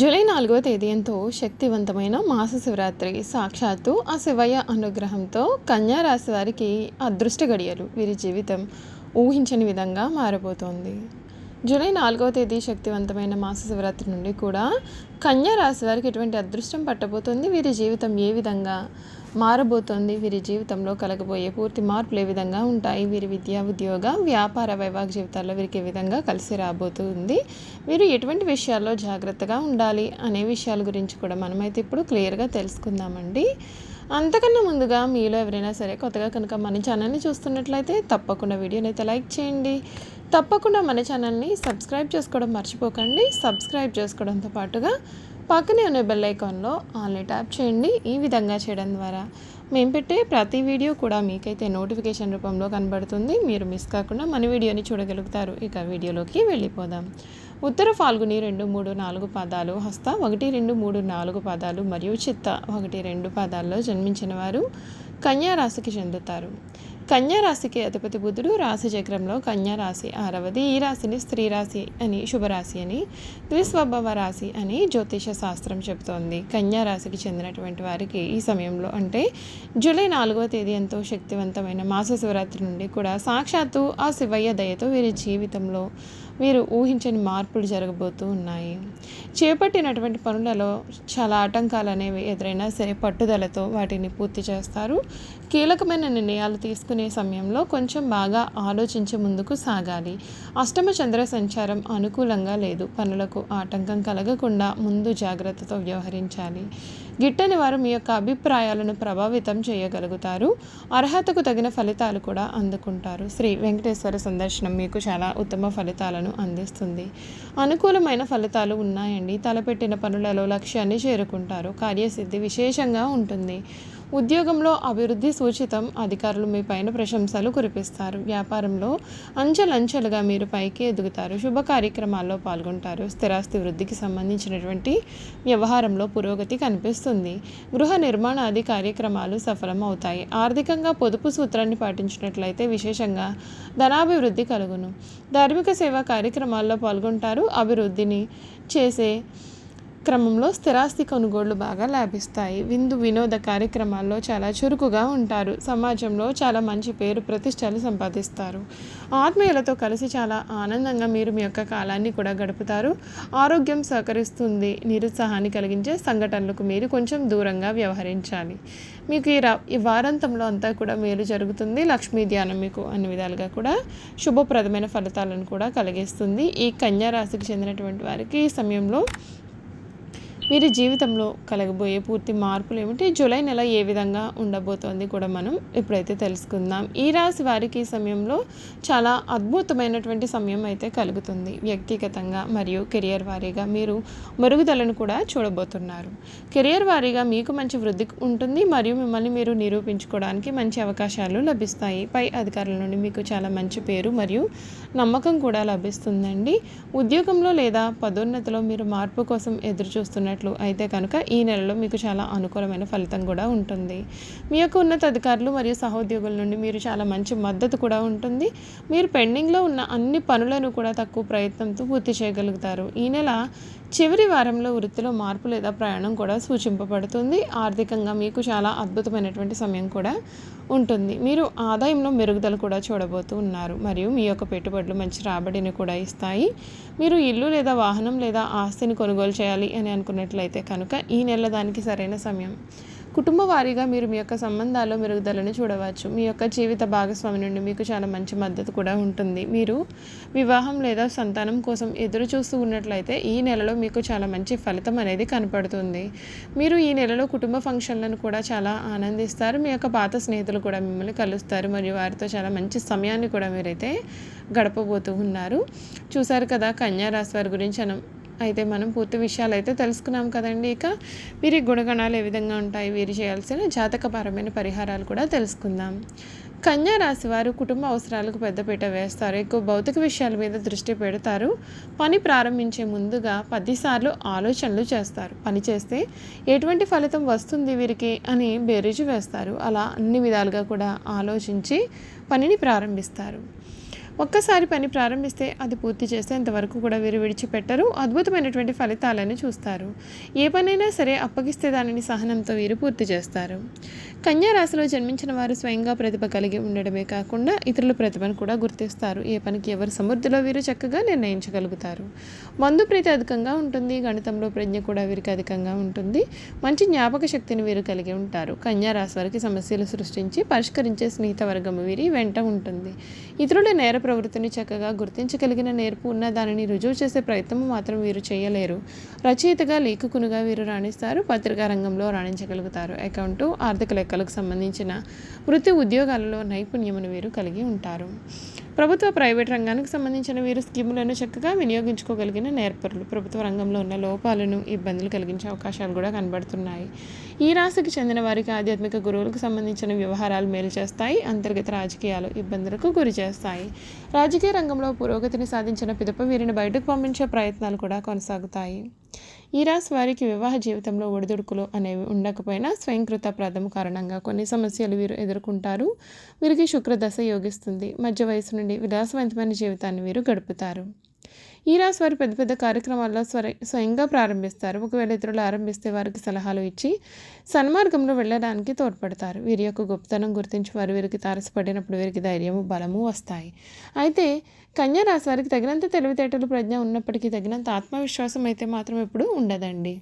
July నాలుగవ తేదీ ఎంతో శక్తివంతమైన మాస శివరాత్రి సాక్షాత్తు ఆ శివయ్య అనుగ్రహంతో కన్యా రాశి వారికి అదృష్ట గడియలు. వీరి జీవితం ఊహించని విధంగా మారబోతోంది. జూలై నాలుగవ తేదీ శక్తివంతమైన మాస శివరాత్రి నుండి కూడా కన్యా రాశి వారికి ఎటువంటి అదృష్టం పట్టబోతుంది? వీరి జీవితం ఏ విధంగా మారబోతోంది. వీరి జీవితంలో కలగబోయే పూర్తి మార్పులు ఏ విధంగా ఉంటాయి? వీరి విద్యా ఉద్యోగ వ్యాపార వైవాహిక జీవితాల్లో వీరికి ఏ విధంగా కలిసి రాబోతుంది? వీరు ఎటువంటి విషయాల్లో జాగ్రత్తగా ఉండాలి అనే విషయాల గురించి కూడా మనమైతే ఇప్పుడు క్లియర్గా తెలుసుకుందామండి. అంతకన్నా ముందుగా మీలో ఎవరైనా సరే కొత్తగా కనుక మన ఛానల్ని చూస్తున్నట్లయితే తప్పకుండా వీడియోని అయితే లైక్ చేయండి. తప్పకుండా మన ఛానల్ని సబ్స్క్రైబ్ చేసుకోవడం మర్చిపోకండి. సబ్స్క్రైబ్ చేసుకోవడంతో పాటుగా పక్కనే ఉన్న బెల్ ఐకాన్లో ఆన్లైన్ ట్యాప్ చేయండి. ఈ విధంగా చేయడం ద్వారా మేము పెట్టే ప్రతి వీడియో కూడా మీకైతే నోటిఫికేషన్ రూపంలో కనబడుతుంది. మీరు మిస్ కాకుండా మన వీడియోని చూడగలుగుతారు. ఇక వీడియోలోకి వెళ్ళిపోదాం. ఉత్తర ఫాల్గుని రెండు మూడు నాలుగు పాదాలు హస్త ఒకటి రెండు మూడు నాలుగు పాదాలు మరియు చిత్త ఒకటి రెండు పాదాల్లో జన్మించిన వారు కన్యా రాశికి చెందుతారు. కన్యారాశికి అధిపతి బుధుడు రాశి చక్రంలో కన్యా రాశి ఆరవది ఈ రాశిని స్త్రీ రాశి అని శుభరాశి అని ద్విస్వభావ రాశి అని జ్యోతిష శాస్త్రం చెబుతోంది. కన్యారాశికి చెందినటువంటి వారికి ఈ సమయంలో అంటే జూలై నాలుగవ తేదీ ఎంతో శక్తివంతమైన మాస శివరాత్రి నుండి కూడా సాక్షాత్తు ఆ శివయ్య దయతో వీరి జీవితంలో వీరు ఊహించని మార్పులు జరగబోతూ ఉన్నాయి. చేపట్టినటువంటి పనులలో చాలా ఆటంకాలు అనేవి ఎదురైనా సరే పట్టుదలతో వాటిని పూర్తి చేస్తారు. కీలకమైన నిర్ణయాలు తీసుకునే సమయంలో కొంచెం బాగా ఆలోచించి ముందుకు సాగాలి. అష్టమ చంద్ర సంచారం అనుకూలంగా లేదు. పనులకు ఆటంకం కలగకుండా ముందు జాగ్రత్తతో వ్యవహరించాలి. గిట్టని వారు మీ యొక్క అభిప్రాయాలను ప్రభావితం చేయగలుగుతారు. అర్హతకు తగిన ఫలితాలు కూడా అందుకుంటారు. శ్రీ వెంకటేశ్వర సందర్శనం మీకు చాలా ఉత్తమ ఫలితాలను అందిస్తుంది. అనుకూలమైన ఫలితాలు ఉన్నాయండి. తలపెట్టిన పనులలో లక్ష్యాన్ని చేరుకుంటారు. కార్యసిద్ధి విశేషంగా ఉంటుంది. ఉద్యోగంలో అభివృద్ధి సూచితం అధికారులు మీ పైన ప్రశంసలు కురిపిస్తారు. వ్యాపారంలో అంచెలంచెలుగా మీరు పైకి ఎదుగుతారు. శుభ కార్యక్రమాల్లో పాల్గొంటారు. స్థిరాస్తి వృద్ధికి సంబంధించినటువంటి వ్యవహారంలో పురోగతి కనిపిస్తుంది. గృహ నిర్మాణాది కార్యక్రమాలు సఫలం అవుతాయి ఆర్థికంగా పొదుపు సూత్రాన్ని పాటించినట్లయితే విశేషంగా ధనాభివృద్ధి కలుగును. ధార్మిక సేవా కార్యక్రమాల్లో పాల్గొంటారు. అభివృద్ధిని చేసే క్రమంలో స్థిరాస్తి కొనుగోళ్ళు బాగా లాభిస్తాయి. విందు వినోద కార్యక్రమాల్లో చాలా చురుకుగా ఉంటారు. సమాజంలో చాలా మంచి పేరు ప్రతిష్టలు సంపాదిస్తారు. ఆత్మీయులతో కలిసి చాలా ఆనందంగా మీరు మీ యొక్క కాలాన్ని కూడా గడుపుతారు. ఆరోగ్యం సహకరిస్తుంది. నిరుత్సాహాన్ని కలిగించే సంఘటనలకు మీరు కొంచెం దూరంగా వ్యవహరించాలి. మీకు ఈ రా ఈ వారాంతంలో అంతా కూడా మేలు జరుగుతుంది. లక్ష్మీ ధ్యానం మీకు అన్ని విధాలుగా కూడా శుభప్రదమైన ఫలితాలను కూడా కలిగిస్తుంది. ఈ కన్యా రాశికి చెందినటువంటి వారికి ఈ సమయంలో వీరి జీవితంలో కలగబోయే పూర్తి మార్పులు ఏమిటి? జూలై నెల ఏ విధంగా ఉండబోతోంది కూడా మనం ఇప్పుడైతే తెలుసుకుందాం. ఈ రాశి వారికి ఈ సమయంలో చాలా అద్భుతమైనటువంటి సమయం అయితే కలుగుతుంది. వ్యక్తిగతంగా మరియు కెరియర్ వారీగా మీరు మెరుగుదలను కూడా చూడబోతున్నారు. కెరియర్ వారీగా మీకు మంచి వృద్ధి ఉంటుంది మరియు మిమ్మల్ని మీరు నిరూపించుకోవడానికి మంచి అవకాశాలు లభిస్తాయి. పై అధికారుల నుండి మీకు చాలా మంచి పేరు మరియు నమ్మకం కూడా లభిస్తుందండి. ఉద్యోగంలో లేదా పదోన్నతిలో మీరు మార్పు కోసం ఎదురు చూస్తున్నట్లు అయితే కనుక ఈ నెలలో మీకు చాలా అనుకూలమైన ఫలితం కూడా ఉంటుంది. మీ యొక్క ఉన్నత అధికారులు మరియు సహోద్యోగుల నుండి మీరు చాలా మంచి మద్దతు కూడా ఉంటుంది. మీరు పెండింగ్లో ఉన్న అన్ని పనులను కూడా తక్కువ ప్రయత్నంతో పూర్తి చేయగలుగుతారు. ఈ నెల చివరి వారంలో వృత్తిలో మార్పు లేదా ప్రయాణం కూడా సూచింపబడుతుంది. ఆర్థికంగా మీకు చాలా అద్భుతమైనటువంటి సమయం కూడా ఉంటుంది. మీరు ఆదాయంలో మెరుగుదల కూడా చూడబోతూ ఉన్నారు. మరియు మీ యొక్క పెట్టుబడులు మంచి రాబడిని కూడా ఇస్తాయి. మీరు ఇల్లు లేదా వాహనం లేదా ఆస్తిని కొనుగోలు చేయాలి అని అనుకున్నట్లయితే కనుక ఈ నెల దానికి సరైన సమయం. కుటుంబ వారీగా మీరు మీ యొక్క సంబంధాల్లో మెరుగుదలను చూడవచ్చు. మీ యొక్క జీవిత భాగస్వామి నుండి మీకు చాలా మంచి మద్దతు కూడా ఉంటుంది. మీరు వివాహం లేదా సంతానం కోసం ఎదురు చూస్తూ ఉన్నట్లయితే ఈ నెలలో మీకు చాలా మంచి ఫలితం అనేది కనపడుతుంది. మీరు ఈ నెలలో కుటుంబ ఫంక్షన్లను కూడా చాలా ఆనందిస్తారు. మీ యొక్క పాత స్నేహితులు కూడా మిమ్మల్ని కలుస్తారు. మరియు వారితో చాలా మంచి సమయాన్ని కూడా మీరైతే గడపబోతూ ఉన్నారు. చూసారు కదా కన్యా రాశి వారి గురించి మనం అయితే మనం పూర్తి విషయాలు అయితే తెలుసుకున్నాం కదండి. ఇక వీరి గుణగణాలు ఏ విధంగా ఉంటాయి వీరు చేయాల్సిన జాతకపరమైన పరిహారాలు కూడా తెలుసుకుందాం. కన్యా రాశి వారు కుటుంబ అవసరాలకు పెద్దపీట వేస్తారు. ఎక్కువ భౌతిక విషయాల మీద దృష్టి పెడతారు. పని ప్రారంభించే ముందుగా పదిసార్లు ఆలోచనలు చేస్తారు. పని చేస్తే ఎటువంటి ఫలితం వస్తుంది వీరికి అని బేరీజు వేస్తారు. అలా అన్ని విధాలుగా కూడా ఆలోచించి పనిని ప్రారంభిస్తారు. ఒక్కసారి పని ప్రారంభిస్తే అది పూర్తి చేస్తే వరకు కూడా వీరు విడిచిపెట్టరు. అద్భుతమైనటువంటి ఫలితాలను చూస్తారు. ఏ పనైనా సరే అప్పగిస్తే దానిని సహనంతో వీరు పూర్తి చేస్తారు. కన్యారాశిలో జన్మించిన వారు స్వయంగా ప్రతిభ కలిగి ఉండడమే కాకుండా ఇతరుల ప్రతిభను కూడా గుర్తిస్తారు. ఏ పనికి ఎవరు సమృద్ధిలో వీరు చక్కగా నిర్ణయించగలుగుతారు. మందు ప్రీతి అధికంగా ఉంటుంది. గణితంలో ప్రజ్ఞ కూడా వీరికి అధికంగా ఉంటుంది. మంచి జ్ఞాపక శక్తిని వీరు కలిగి ఉంటారు. కన్యా రాశి వారికి సమస్యలు సృష్టించి పరిష్కరించే స్నేహిత వర్గం వీరి వెంట ఉంటుంది. ఇతరుల నేర ప్రవృత్తిని చక్కగా గుర్తించగలిగిన నేర్పు ఉన్న దానిని రుజువు చేసే ప్రయత్నం మాత్రం వీరు చేయలేరు. రచయితగా లేఖకునుగా వీరు రాణిస్తారు. పత్రికా రంగంలో రాణించగలుగుతారు. అకౌంటు ఆర్థిక లెక్కలకు సంబంధించిన వృత్తి ఉద్యోగాలలో నైపుణ్యమును వీరు కలిగి ఉంటారు. ప్రభుత్వ ప్రైవేట్ రంగానికి సంబంధించిన వీరు స్కీములను చక్కగా వినియోగించుకోగలిగిన నేర్పరులు. ప్రభుత్వ రంగంలో ఉన్న లోపాలను ఇబ్బందులు కలిగించే అవకాశాలు కూడా కనబడుతున్నాయి. ఈ రాశికి చెందిన వారికి ఆధ్యాత్మిక గురువులకు సంబంధించిన వ్యవహారాలు మేలు చేస్తాయి. అంతర్గత రాజకీయాలు ఇబ్బందులకు గురి చేస్తాయి. రాజకీయ రంగంలో పురోగతిని సాధించిన పిదప వీరిని బయటకు పంపించే ప్రయత్నాలు కూడా కొనసాగుతాయి. ఈ రాశి వారికి వివాహ జీవితంలో ఒడిదుడుకులు అనేవి ఉండకపోయినా స్వయంకృత ప్రథమ కారణంగా కొన్ని సమస్యలు వీరు ఎదుర్కొంటారు. వీరికి శుక్రదశ యోగిస్తుంది. మధ్య వయసు నుండి విలాసవంతమైన జీవితాన్ని వీరు గడుపుతారు. ఈ రాశి వారు పెద్ద పెద్ద కార్యక్రమాల్లో స్వర స్వయంగా ప్రారంభిస్తారు. ఒకవేళ ఇతరులు ఆరంభిస్తే వారికి సలహాలు ఇచ్చి సన్మార్గంలో వెళ్ళడానికి తోడ్పడతారు. వీరి యొక్క గొప్పతనం గుర్తించి వారు వీరికి తారసపడినప్పుడు వీరికి ధైర్యము బలము వస్తాయి. అయితే కన్యా రాశి వారికి తగినంత తెలివితేటలు ప్రజ్ఞ ఉన్నప్పటికీ తగినంత ఆత్మవిశ్వాసం అయితే మాత్రం ఎప్పుడు ఉండదండి.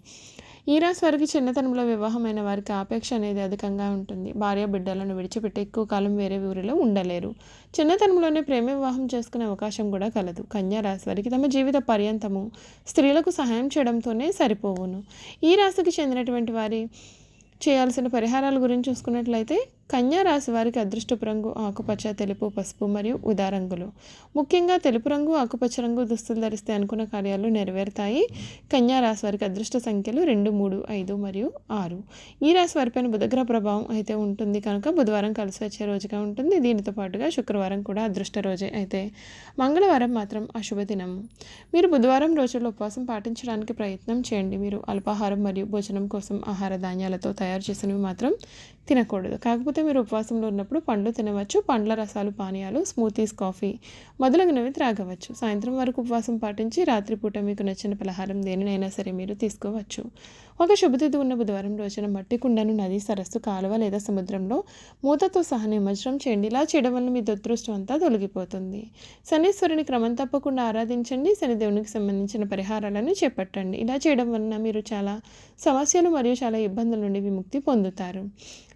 ఈ రాశి వారికి చిన్నతనంలో వివాహమైన వారికి ఆపేక్ష అనేది అధికంగా ఉంటుంది. భార్య బిడ్డలను విడిచిపెట్టి ఎక్కువ కాలం వేరే ఊరిలో ఉండలేరు. చిన్నతనంలోనే ప్రేమ వివాహం చేసుకునే అవకాశం కూడా కలదు. కన్యా రాశి వారికి తమ జీవిత పర్యంతము స్త్రీలకు సహాయం చేయడంతోనే సరిపోవును. ఈ రాశికి చెందినటువంటి వారి చేయాల్సిన పరిహారాల గురించి చూసుకున్నట్లయితే రాశి వారికి అదృష్టపు రంగు ఆకుపచ్చ తెలుపు పసుపు మరియు ఉదా రంగులు ముఖ్యంగా తెలుపు రంగు ఆకుపచ్చ రంగు దుస్తులు ధరిస్తే అనుకున్న కార్యాలు నెరవేరుతాయి. కన్యా రాశి వారికి అదృష్ట సంఖ్యలు రెండు మూడు ఐదు మరియు ఆరు. ఈ రాశి వారిపైన బుధగ్రహ ప్రభావం అయితే ఉంటుంది కనుక బుధవారం కలిసి వచ్చే రోజుగా ఉంటుంది. దీనితో పాటుగా శుక్రవారం కూడా అదృష్ట రోజే అయితే. మంగళవారం మాత్రం అశుభ దినం మీరు బుధవారం రోజుల్లో ఉపవాసం పాటించడానికి ప్రయత్నం చేయండి. మీరు అల్పాహారం మరియు భోజనం కోసం ఆహార ధాన్యాలతో తయారు చేసినవి మాత్రం తినకూడదు. కాకపోతే మీరు ఉపవాసంలో ఉన్నప్పుడు పండ్లు తినవచ్చు. పండ్ల రసాలు పానీయాలు స్మూతీస్ కాఫీ మొదలగునవి త్రాగవచ్చు. సాయంత్రం వరకు ఉపవాసం పాటించి రాత్రిపూట మీకు నచ్చిన పలహారం దేనినైనా సరే మీరు తీసుకోవచ్చు. ఒక శుభతిథి ఉన్న బుధవారం రోజున మట్టి కుండను నది సరస్సు కాలువ లేదా సముద్రంలో మూతతో సహా నిమజ్జనం చేయండి. ఇలా చేయడం వల్ల మీ దురదృష్టం అంతా తొలగిపోతుంది. శనీశ్వరుని క్రమం తప్పకుండా ఆరాధించండి. శనిదేవునికి సంబంధించిన పరిహారాలను చేపట్టండి. ఇలా చేయడం వలన మీరు చాలా సమస్యలు మరియు చాలా ఇబ్బందుల నుండి విముక్తి పొందుతారు.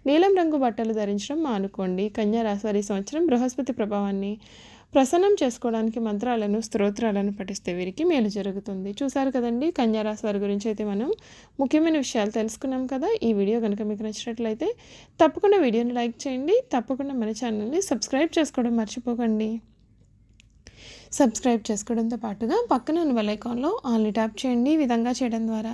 నీలం రంగు బట్టలు ధరించడం మానుకోండి. కన్యా రాశి వారి సంవత్సరం బృహస్పతి ప్రభావాన్ని ప్రసన్నం చేసుకోవడానికి మంత్రాలను స్తోత్రాలను పఠిస్తే వీరికి మేలు జరుగుతుంది. చూసారు కదండి? కన్యా రాశి వారి గురించి అయితే మనం ముఖ్యమైన విషయాలు తెలుసుకున్నాం కదా. ఈ వీడియో కనుక మీకు నచ్చినట్లయితే తప్పకుండా వీడియోని లైక్ చేయండి. తప్పకుండా మన ఛానల్ని సబ్స్క్రైబ్ చేసుకోవడం మర్చిపోకండి. సబ్స్క్రైబ్ చేసుకోవడంతో పాటుగా పక్కన ఉన్న బెల్ ఐకాన్లో ఆల్ని ట్యాప్ చేయండి. ఈ విధంగా చేయడం ద్వారా